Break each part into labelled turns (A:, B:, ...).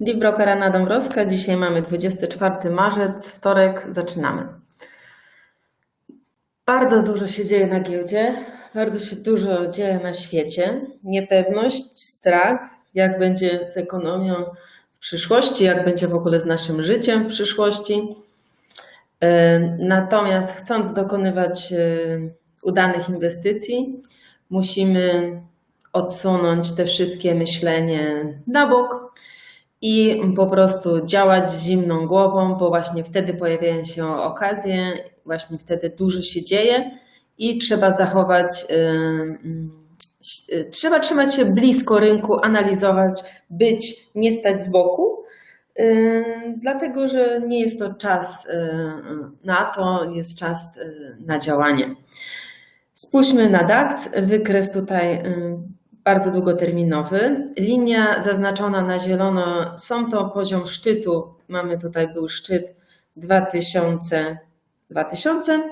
A: Deep Broker Anna Dąbrowska. Dzisiaj mamy 24 marzec, wtorek, zaczynamy. Bardzo dużo się dzieje na giełdzie, bardzo się dużo dzieje na świecie. Niepewność, strach, jak będzie z ekonomią w przyszłości, jak będzie w ogóle z naszym życiem w przyszłości. E, Natomiast chcąc dokonywać e, udanych inwestycji, musimy odsunąć te wszystkie myślenie na bok i po prostu działać zimną głową, bo właśnie wtedy pojawiają się okazje, właśnie wtedy dużo się dzieje i trzeba zachować, y, y, trzeba trzymać się blisko rynku, analizować, być, nie stać z boku, y, dlatego że nie jest to czas na to, jest czas na działanie. Spójrzmy na DAX, wykres tutaj bardzo długoterminowy. Linia zaznaczona na zielono, są to poziom szczytu. Mamy tutaj był szczyt 2000, 2000.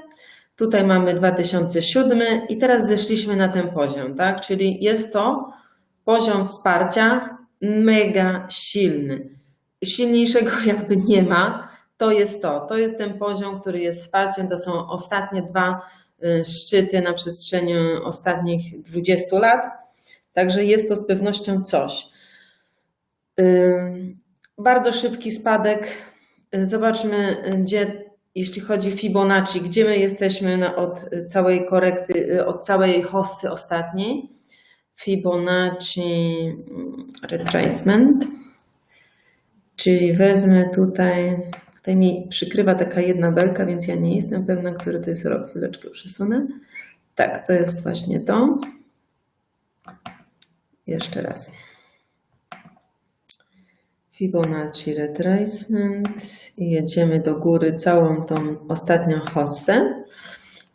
A: Tutaj mamy 2007 i teraz zeszliśmy na ten poziom, tak? Czyli jest to poziom wsparcia mega silny. Silniejszego jakby nie ma. To jest to. To jest ten poziom, który jest wsparciem. To są ostatnie dwa y, szczyty na przestrzeni ostatnich 20 lat. Także jest to z pewnością coś. Bardzo szybki spadek. Zobaczmy, gdzie, jeśli chodzi o Fibonacci, gdzie my jesteśmy od całej korekty, od całej hossy ostatniej. Fibonacci mm, retracement. Czyli wezmę tutaj, tutaj mi przykrywa taka jedna belka, więc ja nie jestem pewna, który to jest rok. Chwileczkę przesunę. Tak, to jest właśnie to. Jeszcze raz. Fibonacci retracement i jedziemy do góry całą tą ostatnią hossę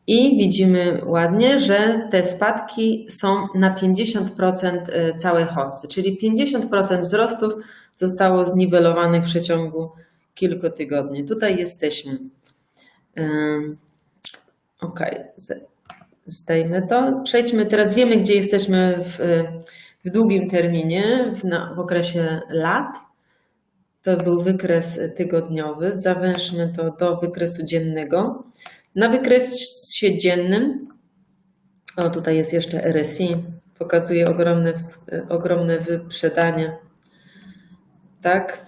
A: i widzimy ładnie, że te spadki są na 50% całej hossy, czyli 50% wzrostów zostało zniwelowanych w przeciągu kilku tygodni. Tutaj jesteśmy. Ok, z- zdejmę to. Przejdźmy teraz, wiemy gdzie jesteśmy w, w długim terminie, w, na, w okresie lat. To był wykres tygodniowy. Zawężmy to do wykresu dziennego. Na wykresie dziennym, o tutaj jest jeszcze RSI, pokazuje ogromne, ogromne wyprzedanie. Tak.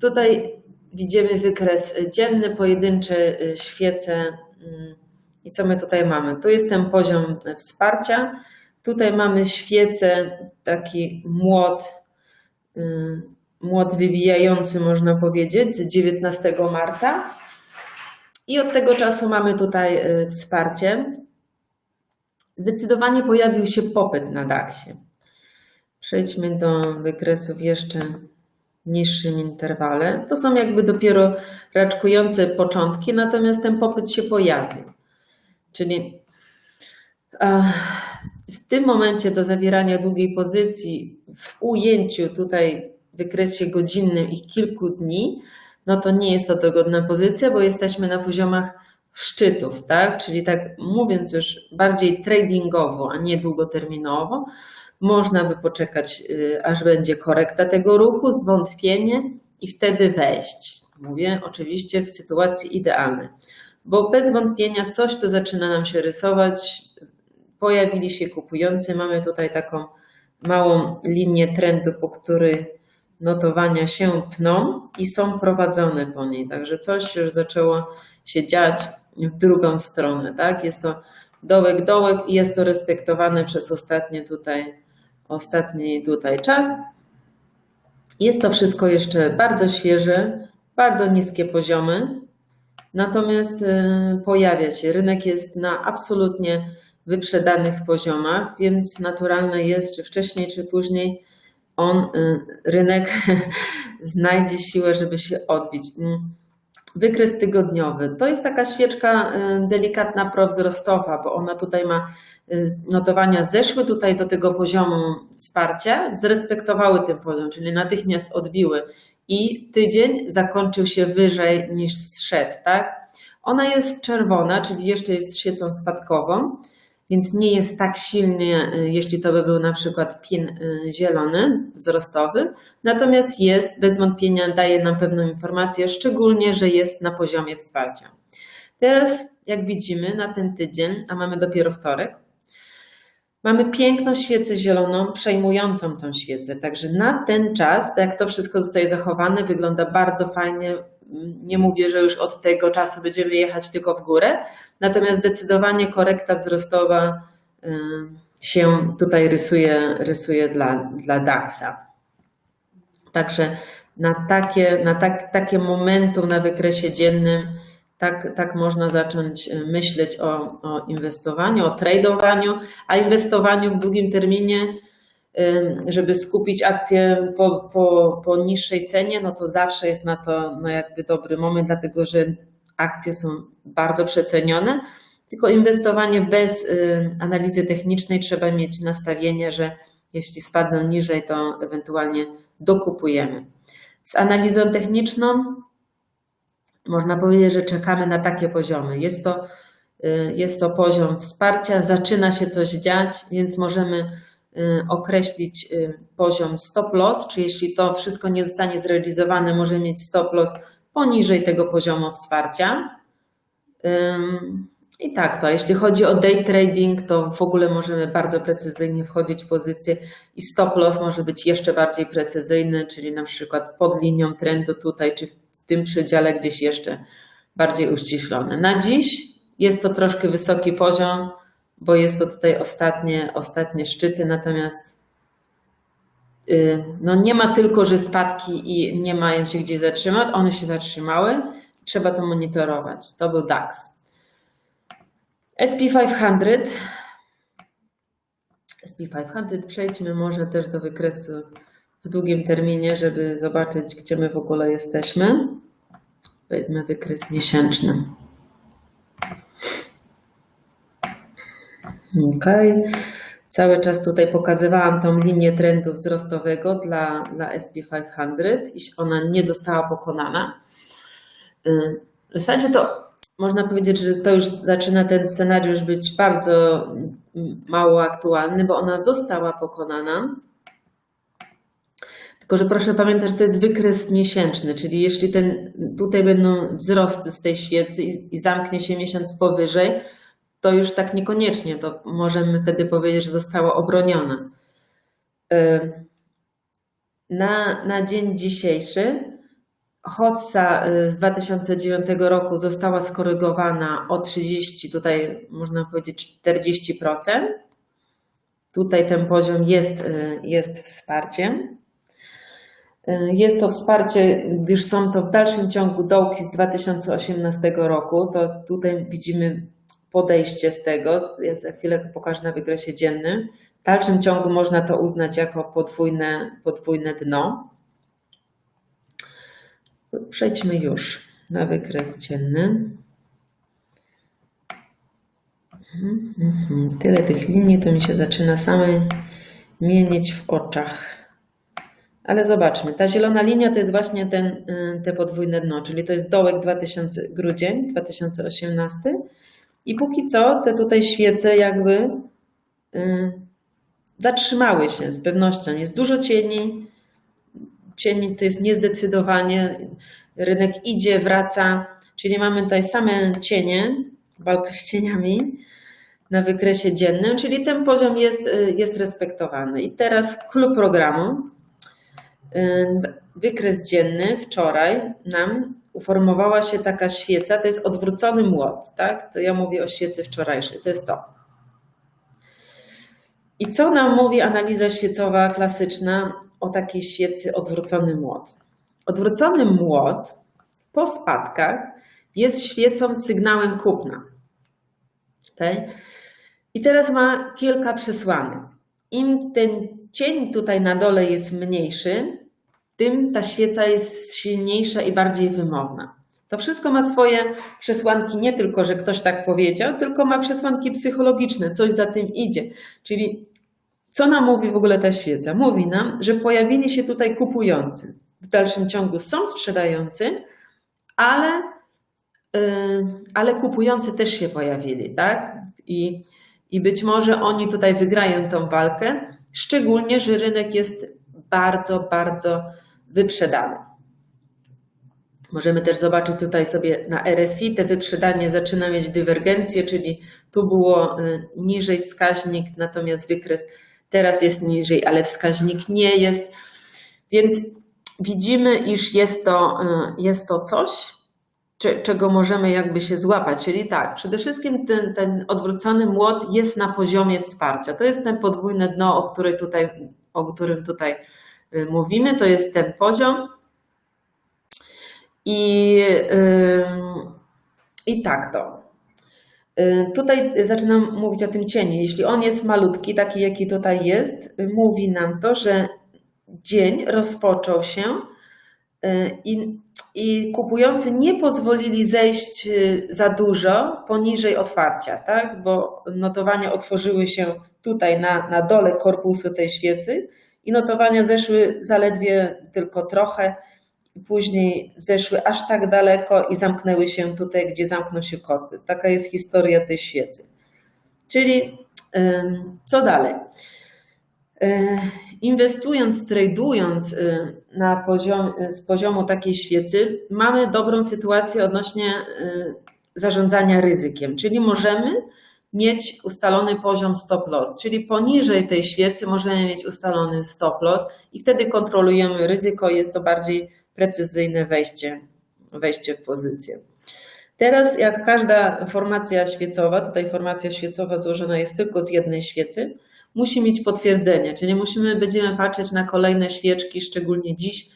A: Tutaj widzimy wykres dzienny, pojedyncze y, świece. ym, I co my tutaj mamy? Tu jest ten poziom wsparcia. Tutaj mamy świecę, taki młot, y, młot wybijający, można powiedzieć, z 19 marca. I od tego czasu mamy tutaj y, wsparcie. Zdecydowanie pojawił się popyt na DAX-ie. Przejdźmy do wykresów jeszcze niższym interwale. To są jakby dopiero raczkujące początki, natomiast ten popyt się pojawił. Czyli e, w tym momencie do zawierania długiej pozycji w ujęciu tutaj w wykresie godzinnym i kilku dni, no to nie jest to dogodna pozycja, bo jesteśmy na poziomach szczytów, tak? Czyli tak mówiąc już bardziej tradingowo, a nie długoterminowo, można by poczekać, y, aż będzie korekta tego ruchu, zwątpienie i wtedy wejść. Mówię oczywiście w sytuacji idealnej, bo bez wątpienia coś tu zaczyna nam się rysować. Pojawili się kupujący, mamy tutaj taką małą linię trendu, po której notowania się pną i są prowadzone po niej. Także coś już zaczęło się dziać w drugą stronę, tak? Jest to dołek, dołek i jest to respektowane przez ostatnie tutaj, ostatni tutaj czas. Jest to wszystko jeszcze bardzo świeże, bardzo niskie poziomy, natomiast y, pojawia się, rynek jest na absolutnie wyprzedanych poziomach, więc naturalne jest, czy wcześniej, czy później on, y, rynek znajdzie siłę, żeby się odbić. Mm. Wykres tygodniowy to jest taka świeczka y, delikatna prowzrostowa, bo ona tutaj ma y, notowania zeszły tutaj do tego poziomu wsparcia, zrespektowały ten poziom, czyli natychmiast odbiły i tydzień zakończył się wyżej niż zszedł, tak? Ona jest czerwona, czyli jeszcze jest świecą spadkową więc nie jest tak silny, y, jeśli to by był na przykład pin y, zielony, wzrostowy, natomiast jest, bez wątpienia daje nam pewną informację, szczególnie, że jest na poziomie wsparcia. Teraz, jak widzimy, na ten tydzień, a mamy dopiero wtorek, mamy piękną świecę zieloną, przejmującą tą świecę. Także na ten czas, jak to wszystko zostaje zachowane, wygląda bardzo fajnie. Nie mówię, że już od tego czasu będziemy jechać tylko w górę, natomiast zdecydowanie korekta wzrostowa y, się tutaj rysuje, rysuje dla, dla DAX-a. Także na takie, na tak, takie momentum na wykresie dziennym tak, tak można zacząć y, myśleć o, o inwestowaniu, o tradowaniu, a inwestowaniu w długim terminie, żeby skupić akcje po, po, po niższej cenie, no to zawsze jest na to no jakby dobry moment, dlatego że akcje są bardzo przecenione. Tylko inwestowanie bez y, analizy technicznej trzeba mieć nastawienie, że jeśli spadną niżej, to ewentualnie dokupujemy. Z analizą techniczną można powiedzieć, że czekamy na takie poziomy. Jest to, y, jest to poziom wsparcia, zaczyna się coś dziać, więc możemy określić y, poziom stop loss, czy jeśli to wszystko nie zostanie zrealizowane, możemy mieć stop loss poniżej tego poziomu wsparcia. I tak to, jeśli chodzi o day trading, to w ogóle możemy bardzo precyzyjnie wchodzić w pozycję i stop loss może być jeszcze bardziej precyzyjny, czyli na przykład pod linią trendu tutaj, czy w tym przedziale gdzieś jeszcze bardziej uściślone. Na dziś jest to troszkę wysoki poziom, bo jest to tutaj ostatnie, ostatnie szczyty, natomiast y, no nie ma tylko, że spadki i nie mają się gdzie zatrzymać, one się zatrzymały, trzeba to monitorować. To był DAX. SP500. SP500 przejdźmy może też do wykresu w długim terminie, żeby zobaczyć, gdzie my w ogóle jesteśmy. Weźmy wykres miesięczny. Ok. Cały czas tutaj pokazywałam tą linię trendu wzrostowego dla, dla SP500 i ona nie została pokonana. Y, w zasadzie to można powiedzieć, że to już zaczyna ten scenariusz być bardzo mało aktualny, bo ona została pokonana tylko, że proszę pamiętać, że to jest wykres miesięczny, czyli jeśli ten, tutaj będą wzrosty z tej świecy i, i zamknie się miesiąc powyżej, to już tak niekoniecznie, to możemy wtedy powiedzieć, że została obroniona. Na, na dzień dzisiejszy Hossa z 2009 roku została skorygowana o 30, tutaj można powiedzieć 40%. Tutaj ten poziom jest, jest wsparciem. Jest to wsparcie, gdyż są to w dalszym ciągu dołki z 2018 roku. To tutaj widzimy podejście z tego. Ja za chwilę pokażę na wykresie dziennym. W dalszym ciągu można to uznać jako podwójne, podwójne dno. Przejdźmy już na wykres dzienny. Tyle tych linii to mi się zaczyna same mienić w oczach. Ale zobaczmy, ta zielona linia to jest właśnie ten, y, te podwójne dno, czyli to jest dołek 2000, grudzień 2018 i póki co te tutaj świece jakby y, zatrzymały się z pewnością. Jest dużo cieni, cieni to jest niezdecydowanie, rynek idzie, wraca, czyli mamy tutaj same cienie, walka z cieniami na wykresie dziennym, czyli ten poziom jest, y, jest respektowany. I teraz klub programu wykres dzienny wczoraj nam uformowała się taka świeca, to jest odwrócony młot, tak? To ja mówię o świecy wczorajszej, to jest to. I co nam mówi analiza świecowa klasyczna o takiej świecy odwrócony młot? Odwrócony młot po spadkach jest świecą sygnałem kupna. Okay? I teraz ma kilka przesłanek. Im ten cień tutaj na dole jest mniejszy, tym ta świeca jest silniejsza i bardziej wymowna. To wszystko ma swoje przesłanki, nie tylko, że ktoś tak powiedział, tylko ma przesłanki psychologiczne, coś za tym idzie. Czyli co nam mówi w ogóle ta świeca? Mówi nam, że pojawili się tutaj kupujący. W dalszym ciągu są sprzedający, ale, yy, ale kupujący też się pojawili, tak? I i być może oni tutaj wygrają tą walkę, szczególnie, że rynek jest bardzo, bardzo wyprzedany. Możemy też zobaczyć tutaj sobie na RSI, te wyprzedanie zaczyna mieć dywergencję, czyli tu było y, niżej wskaźnik, natomiast wykres teraz jest niżej, ale wskaźnik nie jest. Więc widzimy, iż jest to, y, jest to coś, czego możemy jakby się złapać. Czyli tak, przede wszystkim ten, ten odwrócony młot jest na poziomie wsparcia. To jest ten podwójne dno, o, tutaj, o którym tutaj mówimy. To jest ten poziom. I, yy, i tak to. Y, tutaj zaczynam mówić o tym cieniu. Jeśli on jest malutki, taki jaki tutaj jest, mówi nam to, że dzień rozpoczął się y, i, i kupujący nie pozwolili zejść y, za dużo poniżej otwarcia, tak? bo notowania otworzyły się tutaj na, na dole korpusu tej świecy i notowania zeszły zaledwie tylko trochę później zeszły aż tak daleko i zamknęły się tutaj, gdzie zamknął się korpus. Taka jest historia tej świecy. Czyli co dalej? Inwestując, tradując na poziom, z poziomu takiej świecy, mamy dobrą sytuację odnośnie zarządzania ryzykiem, czyli możemy mieć ustalony poziom stop loss, czyli poniżej tej świecy możemy mieć ustalony stop loss i wtedy kontrolujemy ryzyko, jest to bardziej precyzyjne wejście, wejście w pozycję. Teraz, jak każda formacja świecowa, tutaj formacja świecowa złożona jest tylko z jednej świecy, musi mieć potwierdzenie, czyli musimy, będziemy patrzeć na kolejne świeczki, szczególnie dziś,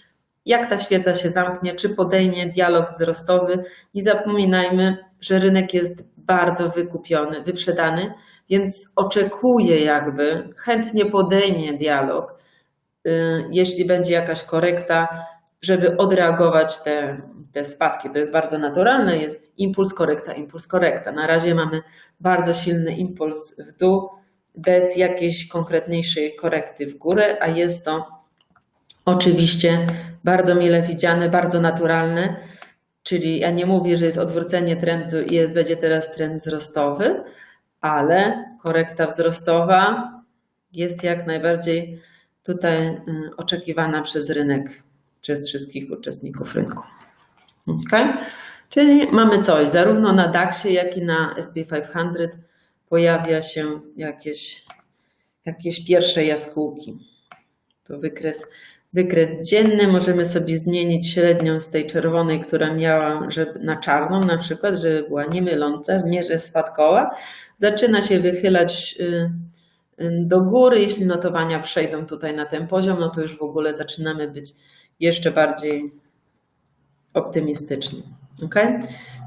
A: jak ta świeca się zamknie, czy podejmie dialog wzrostowy. Nie zapominajmy, że rynek jest bardzo wykupiony, wyprzedany, więc oczekuje jakby, chętnie podejmie dialog, y, jeśli będzie jakaś korekta, żeby odreagować te, te spadki. To jest bardzo naturalne, jest impuls, korekta, impuls, korekta. Na razie mamy bardzo silny impuls w dół, bez jakiejś konkretniejszej korekty w górę, a jest to oczywiście bardzo mile widziane, bardzo naturalne. Czyli ja nie mówię, że jest odwrócenie trendu i jest, będzie teraz trend wzrostowy, ale korekta wzrostowa jest jak najbardziej tutaj y, oczekiwana przez rynek przez wszystkich uczestników rynku. Okay? Czyli mamy coś, zarówno na DAX-ie, jak i na SP500 pojawia się jakieś, jakieś pierwsze jaskółki. To wykres, wykres dzienny. Możemy sobie zmienić średnią z tej czerwonej, która miała żeby, na czarną na przykład, żeby była niemyląca, nie że spadkowa. Zaczyna się wychylać y, y, do góry. Jeśli notowania przejdą tutaj na ten poziom, no to już w ogóle zaczynamy być jeszcze bardziej optymistyczny. Ok?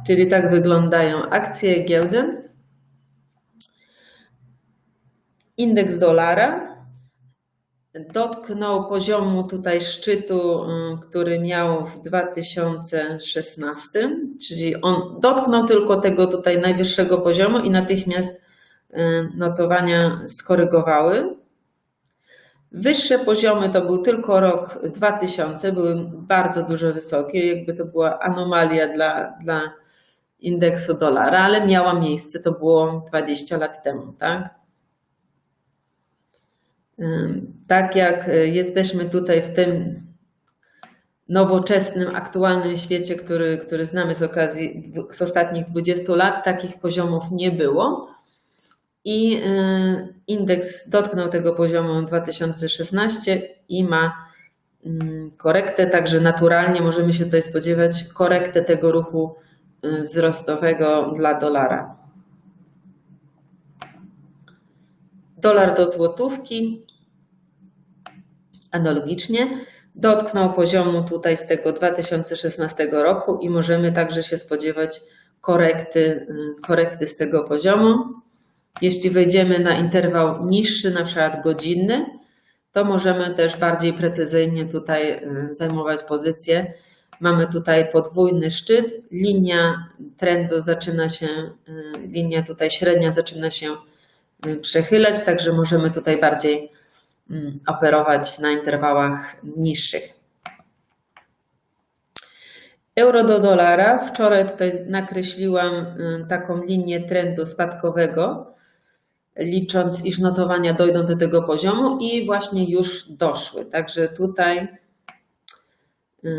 A: Czyli tak wyglądają akcje giełdy. Indeks dolara dotknął poziomu tutaj szczytu, mm, który miał w 2016, czyli on dotknął tylko tego tutaj najwyższego poziomu i natychmiast y, notowania skorygowały. Wyższe poziomy to był tylko rok 2000, były bardzo dużo wysokie, jakby to była anomalia dla, dla indeksu dolara, ale miała miejsce, to było 20 lat temu, tak? Tak jak y, jesteśmy tutaj w tym nowoczesnym, aktualnym świecie, który, który znamy z okazji z ostatnich 20 lat, takich poziomów nie było i y, indeks dotknął tego poziomu 2016 i ma mm, korektę, także naturalnie możemy się tutaj spodziewać korektę tego ruchu y, wzrostowego dla dolara. Dolar do złotówki analogicznie dotknął poziomu tutaj z tego 2016 roku i możemy także się spodziewać korekty, y, korekty z tego poziomu. Jeśli wejdziemy na interwał niższy, na przykład godzinny, to możemy też bardziej precyzyjnie tutaj y, zajmować pozycję. Mamy tutaj podwójny szczyt, linia trendu zaczyna się, y, linia tutaj średnia zaczyna się przechylać, także możemy tutaj bardziej mm, operować na interwałach niższych. Euro do dolara. Wczoraj tutaj nakreśliłam taką linię trendu spadkowego licząc, iż notowania dojdą do tego poziomu i właśnie już doszły. Także tutaj, y,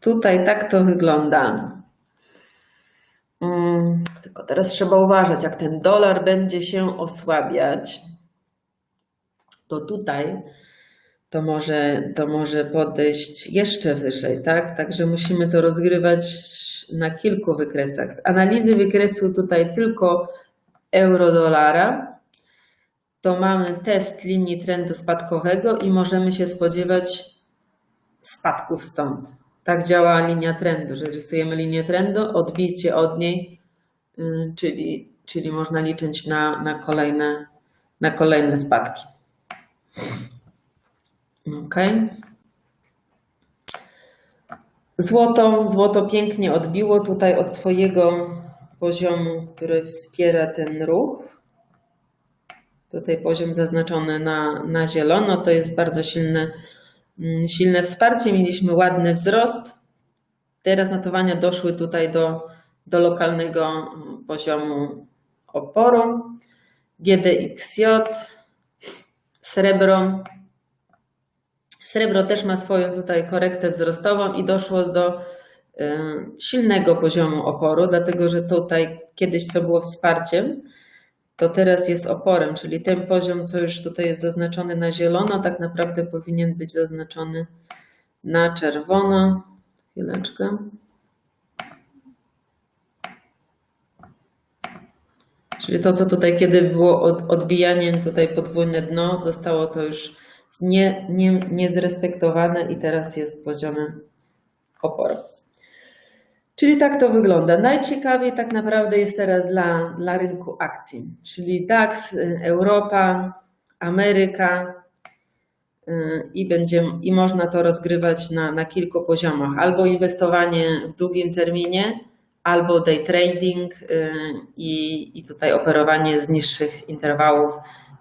A: tutaj tak to wygląda. Mm, Tylko teraz trzeba uważać, jak ten dolar będzie się osłabiać, to tutaj to może, to może podejść jeszcze wyżej, tak? Także musimy to rozgrywać na kilku wykresach. Z analizy wykresu tutaj tylko euro-dolara, to mamy test linii trendu spadkowego i możemy się spodziewać spadków stąd. Tak działa linia trendu, że rysujemy linię trendu, odbicie od niej, yy, czyli, czyli można liczyć na, na, kolejne, na kolejne spadki. Ok. Złoto, złoto pięknie odbiło tutaj od swojego poziomu, który wspiera ten ruch. Tutaj poziom zaznaczony na, na zielono to jest bardzo silne, mm, silne wsparcie. Mieliśmy ładny wzrost. Teraz notowania doszły tutaj do, do lokalnego mm, poziomu oporu. GDXJ, srebro. Srebro też ma swoją tutaj korektę wzrostową i doszło do y, silnego poziomu oporu, dlatego że tutaj kiedyś co było wsparciem, to teraz jest oporem, czyli ten poziom, co już tutaj jest zaznaczony na zielono, tak naprawdę powinien być zaznaczony na czerwono. Chwileczkę. Czyli to, co tutaj kiedy było od, odbijanie, tutaj podwójne dno, zostało to już nie, nie, niezrespektowane i teraz jest poziomem oporu. Czyli tak to wygląda. Najciekawiej tak naprawdę jest teraz dla, dla rynku akcji, czyli DAX, Europa, Ameryka y, i, będzie, i można to rozgrywać na, na kilku poziomach. Albo inwestowanie w długim terminie, albo day trading y, i, i tutaj operowanie z niższych interwałów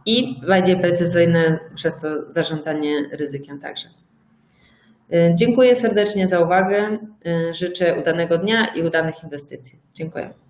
A: i będzie precyzyjne przez to zarządzanie ryzykiem także. Y, Dziękuję serdecznie za uwagę. Y, Życzę udanego dnia i udanych inwestycji. Dziękuję.